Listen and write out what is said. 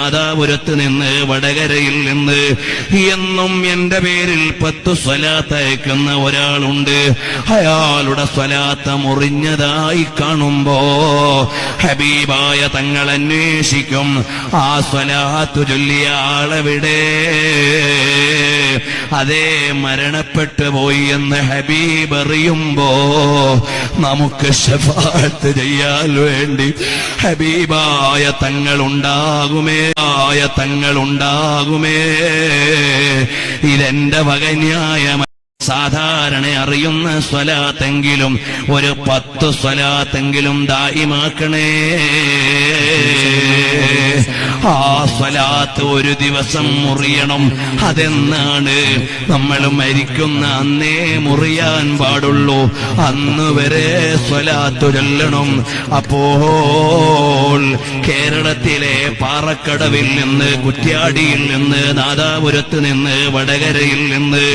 നാദാപുരത്ത് നിന്ന് വടകരയിൽ നിന്ന്. എന്നും എന്റെ പേരിൽ പത്ത് സ്വലാത്ത് അയക്കുന്ന ഒരാളുണ്ട്. അയാളുടെ സ്വലാത്ത മുറിഞ്ഞതായി കാണുമ്പോ ഹബീബായ തങ്ങൾ അന്വേഷിക്കും ആ സ്വലാത്തു ചൊല്ലിയ ആളെവിടെ? അതേ മരണപ്പെട്ടു പോയി എന്ന് ഹബീബ് അറിയുമ്പോ നമുക്ക് ഷഫാത്ത് ചെയ്യാൻ വേണ്ടി ഹബീബായ തങ്ങൾ ഉണ്ടാകുമേ ആയ തങ്ങൾ ഉണ്ടാകുമേ ഇതെന്റെ വകന്യായ സാധാരണ അറിയുന്ന സ്വലാത്തെങ്കിലും ഒരു പത്ത് സ്വലാത്തെങ്കിലും ദായിമാക്കണേ. ആ സ്വലാത്ത് ഒരു ദിവസം മുറിയണം. അതെന്നാണ് നമ്മൾ മരിക്കുന്ന അന്നേ മുറിയാൻ പാടുള്ളൂ. അന്ന് വരെ സ്വലാത്ത് ചൊല്ലണം. അപ്പോൾ കേരളത്തിലെ പാറക്കടവിൽ നിന്ന് കുറ്റ്യാടിയിൽ നിന്ന് നാദാപുരത്ത് നിന്ന് വടകരയിൽ നിന്ന്